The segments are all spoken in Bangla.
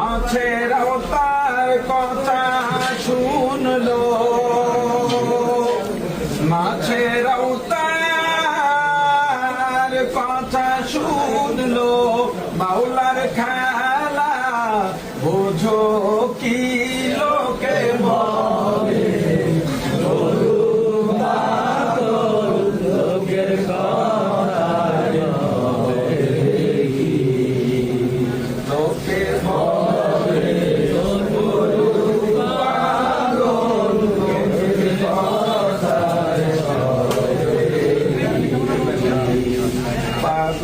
মাছের তার কথা শুনলো। মাছের তার কথা শুনলো। বাউলার খালা বোঝো কি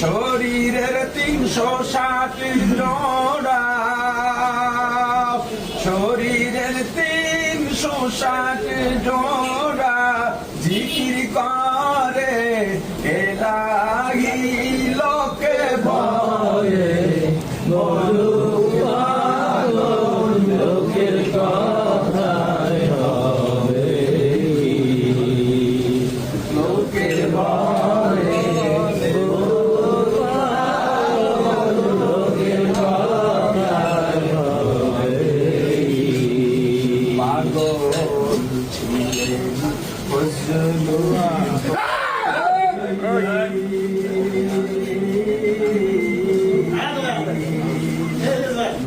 শরীরের তিনশো ষাট জোড়া। শরীরের তিনশো ষাট জোড়া। জিকির করে এলা ছিলেন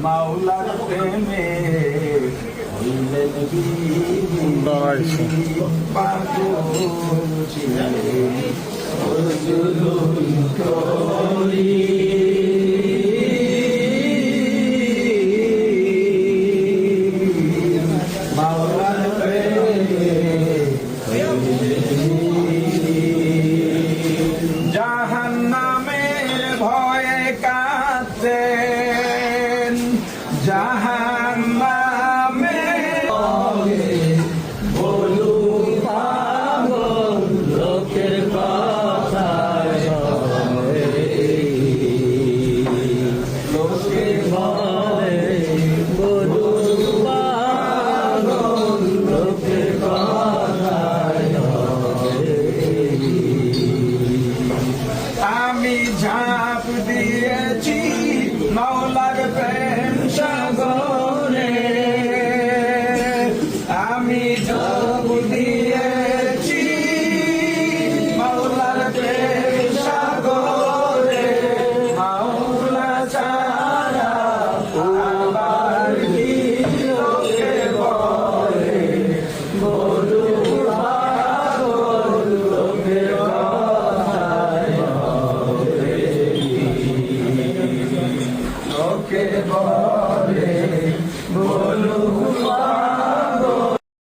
মাওলার জাহাজ